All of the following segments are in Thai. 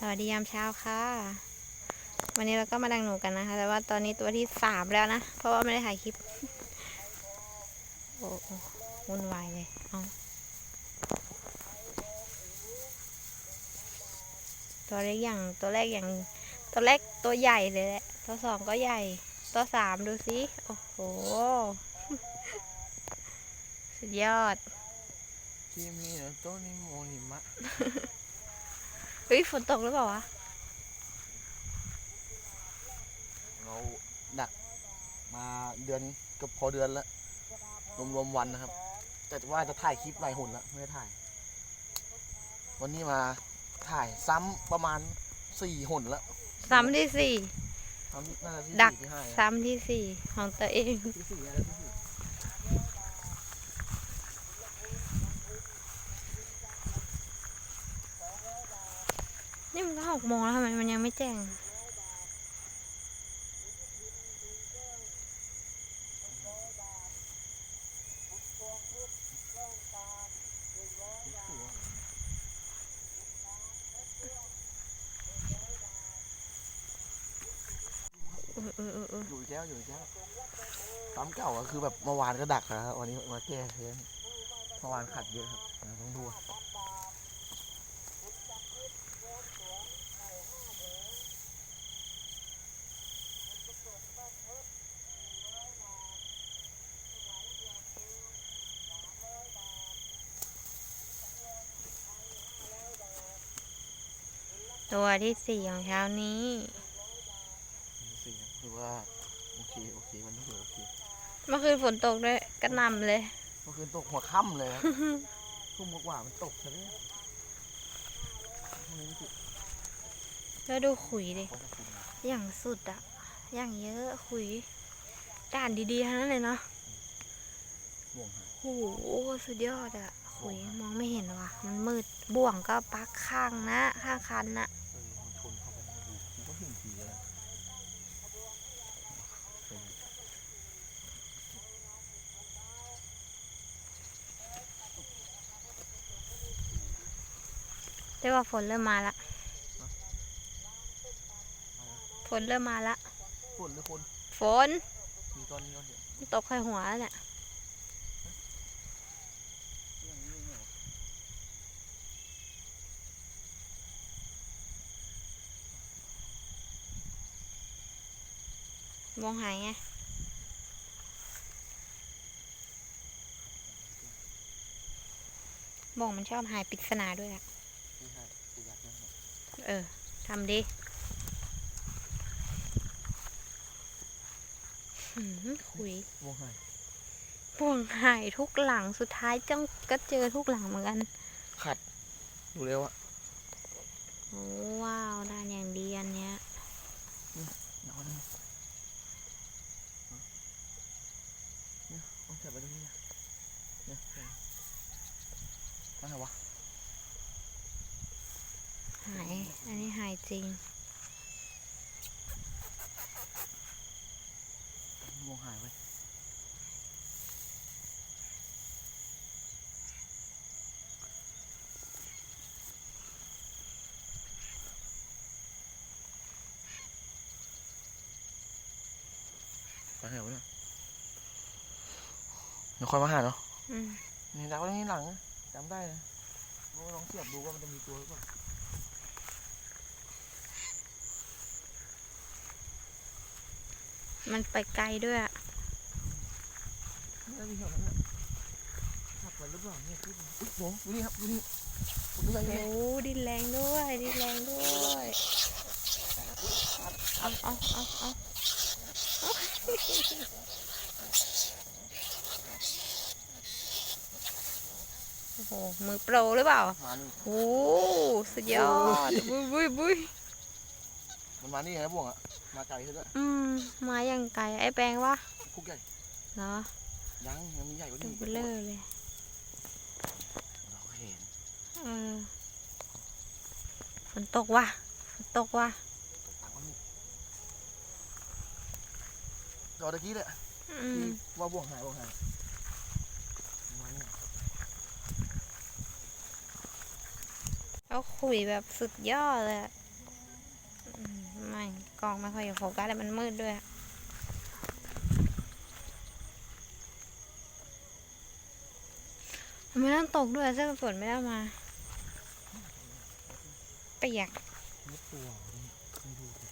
สวัสดียามเช้าค่ะ วันนี้เราก็มาดังหนูกันนะคะ แต่ว่าตอนนี้ตัวที่สามแล้วนะ เพราะว่าไม่ได้ถ่ายคลิป โอ้โหวุ่นวายเลย เอาตัวเล็กอย่างตัวแรกอย่าง ตัวแรกตัวใหญ่เลยแหละ ตัวสองก็ใหญ่ ตัวสามดูสิ โอ้โห สุดยอดที่มีโนโตนิโมนิมะ เฮ้ยฝนตกหรือเปล่าวะเราดักมาเดือนเกับพอเดือนแล้วรวมๆวันนะครับ แต่ว่าจะถ่ายคลิปหลายหุ่นแล้วไม่ได้ถ่าย วันนี้มาถ่ายซ้ำประมาณสี่หุ่นแล้วซ้ำที่สี่ซ้ำน่าจะที่ดักสี่ที่ห้าซ้ำที่สี่ของตัวเอง ที่สี่อะไรที่สี่ มันก็หกโมงแล้วทำไมมันยังไม่แจ้งเออเออเออเอออยู่อีกแล้วอยู่อีกแล้วซ้ำเก่าก็คือแบบเมื่อวานก็ดักนะครับวันนี้มาแก้เพื่อนเมื่อวานขัดเยอะครับอ่าต้องดู ตัวที่สี่ของเช้านี้ที่สี่ครับคือว่าโอเคโอเควันนี้ถือโอเคเมื่อคืนฝนตกด้วยกระหนำเลย เมื่อคืนตกหัวค่ำเลยครับ ทุ่มกว่าๆมันตกซะเลยพรุ่งนี้จิแล้วดูขุยดิเขาจะคุมนะอย่างสุดอะอย่างเยอะขุยด่านดีๆทั้งนั้นเลยเนาะห่วงหาโอ้โหสุดยอดอะขุยมองไม่เห็นว่ะ มันมืดบ่วงก็ปักข้างนะ ข้างคันนะ เออมันชนเข้าไปในรูกูก็เห็นทีแล้วเออ แต่ว่าฝนเริ่มมาละ ฝนเริ่มมาละ ฝนหรือคนฝนมีตอนนี้ก็เดี๋ยวตกใส่หัวแล้วเนี่ยเรื่องนี้เนี่ย มองหายไงบ่งมันชอบหายปริศนาด้วยอะ ไม่ใช่กูอยากเล่น เนี่ยเออทำดิหืมขุยห่วงหายบ่วงหายทุกหลังสุดท้ายจังก็เจอทุกหลังเหมือนกัน ขัด ดูเร็วอะโอ้ว้าวด้านอย่างดีอันเนี้ยนอนเนี่ยเนี่ยเอาจับไปตรงนี้นะเนี่ยเนี่ยอะไรวะ หาย อันนี้หาย จริงห่วงหายไว้ไปไหนวะเนี่ยเดี๋ยวค่อยมาหาเนาะอืมนี่ดักไว้ที่หลังนะจำได้นะลองเสียบดูว่ามันจะมีตัวหรือเปล่า มันไปไกลด้วยอะไม่ได้มีแถวนั้นนะขับไปหรือเปล่าเนี่ยพี่อุ๊ยโหดูนี่ครับดูนี่ผมดูอะไรโอ้เนี่ยดินแรงด้วย ดินแรงด้วยเอาเอาเอาเอาโอ้โหมือโปรหรือเปล่ามานี่โอ้สุดยอดบุยบุยบุยมันมานี่นะบ่วงอะ มาไกลซะด้วยอืมมาอย่างไกลไอ้แปลงวะคุกใหญ่เหรอยังยังมีใหญ่กว่าตันี้วเบลอเลยเราเห็นเออฝนตกว่ะฝนตกว่ะตกต่างกันนี่รอตะกี้แหละอืที่มว่าบ่วงหายบ่วงหายมานี่เอาขุยแบบสุดยอดเลยอะไม่ กล้องไม่ค่อยจะโฟกัสแล้วมันมืดด้วยมันไม่ต้องตกด้วยเสื้อกันฝนไม่ได้มาเปียกไม่ตัวไม่ดูดิ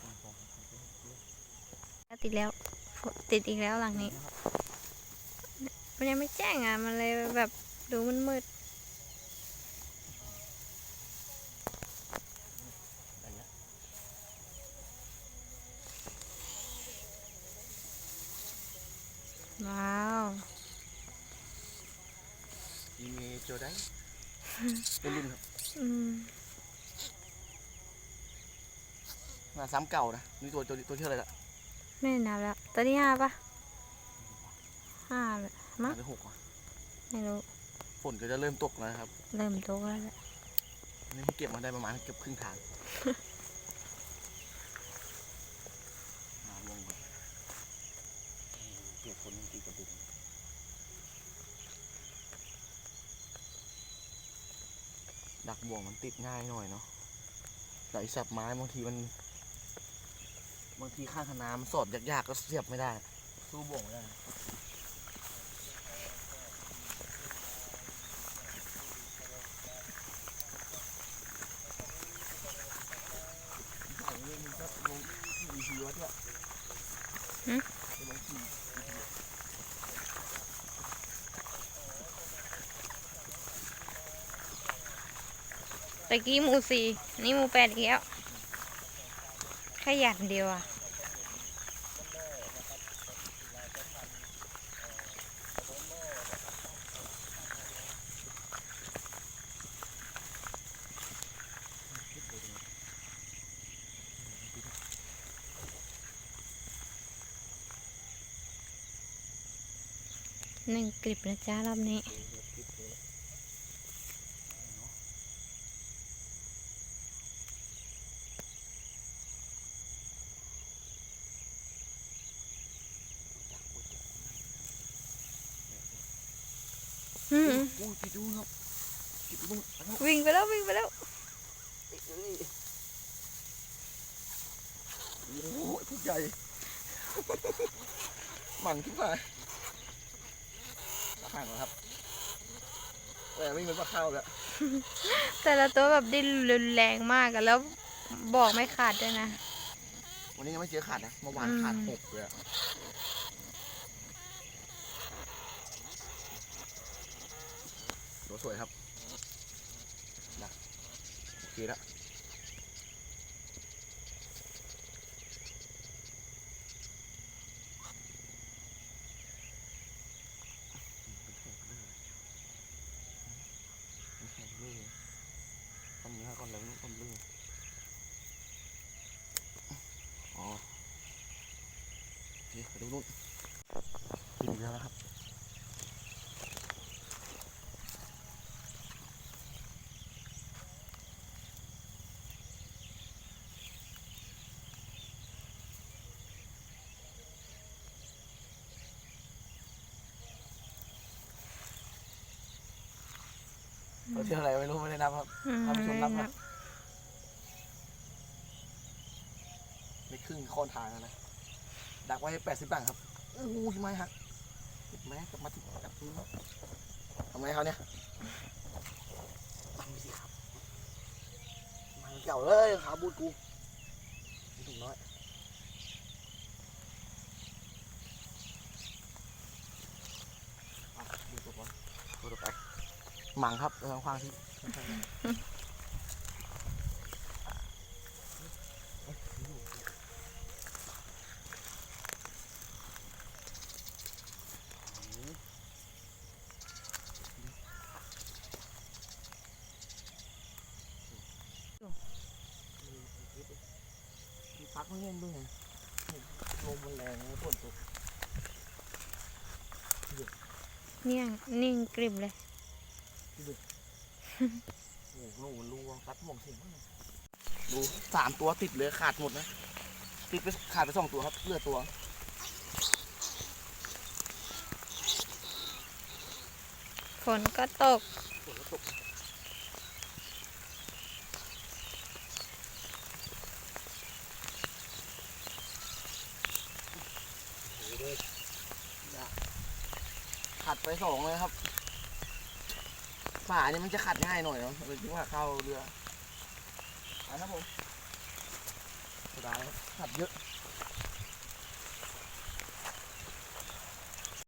ฝนตกติดแล้ว ติดอีกแล้วหลังนี้ มันยังไม่แจ้งอะ มันเลยแบบดูมันมืดอย่างเงี้ยว้าวอีเมโจได้เป็นรุ่นครับอืมมาซ้ำเก่านะนี่ตัวตัวตัวที่อะไรละไม่ได้นับแล้ว ตัวที่ห้าปะห้าเลยมั้งหรือหกอะไม่รู้ ฝนก็จะเริ่มตกแล้วนะครับ เริ่มตกแล้วแหละอันนี่เก็บมาได้ประมาณเกือบครึ่งทางมาลงก่อนเก็บคนตีกระดุมดักบ่วงมันติดง่ายหน่อยเนาะแต่ไอสับไม้บางทีมัน บางทีข้างคณะมันสอดยากๆก็เสียบไม่ได้ สู้บ่งไม่ได้เรื่องมันก็ลงที่ดีวัดเนี่ยจะลงที่ตะกี้หมูสี่นี่หมูแปดอีกแล้วแค่อย่างเดียวอะ หนึ่งกลิบนะจ๊ะรอบนี้อืมโอ้ยไปดูครับจิบลงแล้ววิ่งไปแล้ววิ่งไปแล้วโอ้ยผู้ใหญ่หมันขึ้นมา ห่างก่อนครับแต่ไม่เหมือนปลาข้าวแล้วแต่ละตัวแบบดิ้นรุนแรงมากอะแล้วบอกไม่ขาดด้วยนะ วันนี้ยังไม่เจอขาดนะเมื่อวานอืมขาดหกเลยอะตัวสวยครับนะโอเคแล้ว แข็งเลยต้นนี้ก่อนเลยต้นเลยอ๋อโอเคไปดู นู่นติดอีกแล้วนะครับเราเที่ยวอะไรไม่รู้ไม่ได้นับครับอืมท่านผู้ชมรับครับไม่ครึ่งโค่อนทางแล้วนะ ดักไว้แปดสิบบาทครับโอ้ยไม่หักเห็นไหมกลับมาถึงจับมือทำไงเขาเนี่ยตั้งสิครับมาเก่าเลยขาบูดกูถึงน้อยดูตัวก่อนดูตัวไปหมังครับทางขวางที่ เนี่ยนิ่งกริบเลยโอ้โหลูกตัดหม่องเสียงดูสามตัวติดเลยขาดหมดนะติดไปขาดไปสองตัวครับเหลือตัวฝนก็ตกฝนก็ตก ขัดไปสองเลยครับฝาเนี่ยมันจะขัดง่ายหน่อยเนาะเลยคิดว่าเข้าเรืออันนะผมสุดท้ายครับขัดเยอะ